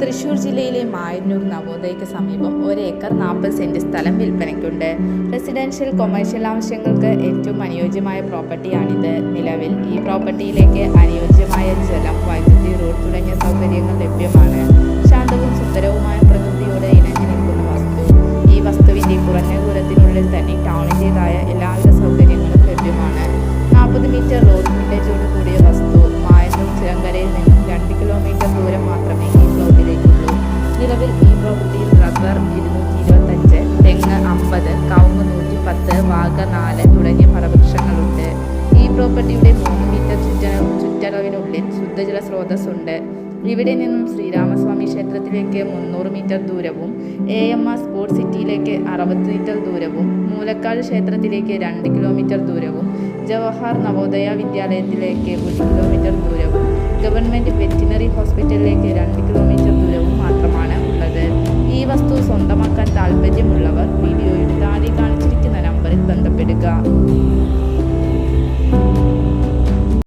തൃശൂർ ജില്ലയിലെ മായന്നൂർ നവോദയയ്ക്ക് സമീപം ഒരു ഏക്കർ നാൽപ്പത് സെന്റ് സ്ഥലം വിൽപ്പനയ്ക്കുണ്ട്. റെസിഡൻഷ്യൽ കൊമേഴ്ഷ്യൽ ആവശ്യങ്ങൾക്ക് ഏറ്റവും അനുയോജ്യമായ പ്രോപ്പർട്ടിയാണിത്. നിലവിൽ ഈ പ്രോപ്പർട്ടിയിലേക്ക് അനുയോജ്യമായ ജലം വൈദ്യുതി റോഡ് തുടങ്ങിയ സൗകര്യങ്ങൾ ലഭ്യമാണ്. ശാന്തവും സുന്ദരവുമായ പ്രകൃതിയോട് ഇണങ്ങി നിൽക്കുന്ന വസ്തു. ഈ വസ്തുവിന്റെ കുറഞ്ഞ ദൂരത്തിനുള്ളിൽ തന്നെ ടൗണിന്റെതായ ഈ പ്രോപ്പർട്ടിയിൽ റബ്ബർ ഇരുന്നൂറ്റി ഇരുപത്തഞ്ച് തെങ്ങ് അമ്പത് കവുങ്ങ് നൂറ്റി പത്ത് വാഗ നാല് തുടങ്ങിയ ഫലവൃക്ഷങ്ങളുണ്ട് ഈ പ്രോപ്പർട്ടിയുടെ മൂന്ന് മീറ്റർ ചുറ്റ ചുറ്റളവിനുള്ളിൽ ശുദ്ധജല സ്രോതസ്സുണ്ട് ഇവിടെ നിന്നും ശ്രീരാമസ്വാമി ക്ഷേത്രത്തിലേക്ക് മുന്നൂറ് മീറ്റർ ദൂരവും എ എം ആർ സ്പോർട്സ് സിറ്റിയിലേക്ക് അറുപത് മീറ്റർ ദൂരവും മൂലക്കാട് ക്ഷേത്രത്തിലേക്ക് രണ്ട് കിലോമീറ്റർ ദൂരവും ജവഹർ നവോദയ വിദ്യാലയത്തിലേക്ക് ഒരു കിലോമീറ്റർ ദൂരവും ഗവൺമെന്റ് വെറ്റിനറി ഹോസ്പിറ്റലിലേക്ക് God.